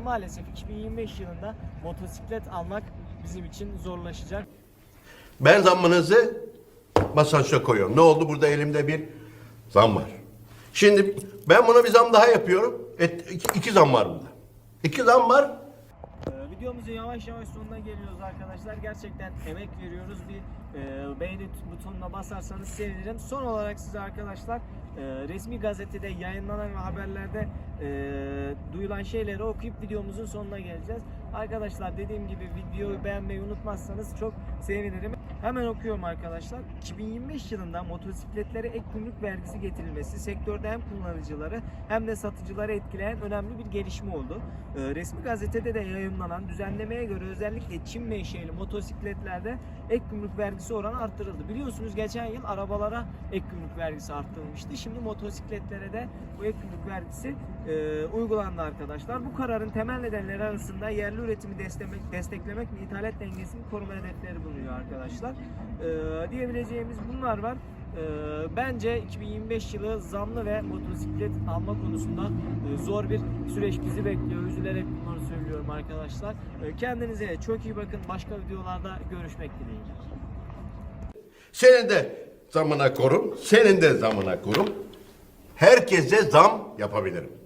maalesef 2025 yılında motosiklet almak bizim için zorlaşacak. Ben zammınızı masajda koyuyorum. Ne oldu? Burada elimde bir zam var. Şimdi ben buna bir zam daha yapıyorum. Et, iki, iki zam var burada. İki zam var. Videomuzun yavaş yavaş sonuna geliyoruz arkadaşlar. Gerçekten emek veriyoruz. Bir e, beğeni butonuna basarsanız sevinirim. Son olarak size arkadaşlar e, resmi gazetede yayınlanan ve haberlerde e, duyulan şeyleri okuyup videomuzun sonuna geleceğiz. Arkadaşlar dediğim gibi videoyu beğenmeyi unutmazsanız çok sevinirim. Hemen okuyorum arkadaşlar. 2025 yılında motosikletlere ek gümrük vergisi getirilmesi sektörde hem kullanıcıları hem de satıcıları etkileyen önemli bir gelişme oldu. Ee, resmi gazetede de yayınlanan düzenlemeye göre özellikle Çin menşeli motosikletlerde ek gümrük vergisi oranı arttırıldı. Biliyorsunuz geçen yıl arabalara ek gümrük vergisi arttırılmıştı. Şimdi motosikletlere de bu ek gümrük vergisi e, uygulandı arkadaşlar. Bu kararın temel nedenleri arasında yerli üretimi desteklemek, desteklemek ve ithalat dengesini koruma hedefleri bulunuyor arkadaşlar. Ee, diyebileceğimiz bunlar var. Ee, bence 2025 yılı zamlı ve motosiklet alma konusunda e, zor bir süreç bizi bekliyor. Üzülerek bunları söylüyorum arkadaşlar. Ee, kendinize çok iyi bakın. Başka videolarda görüşmek dileğiyle. Senin de zamına korum. Senin de zamına korum. Herkese zam yapabilirim.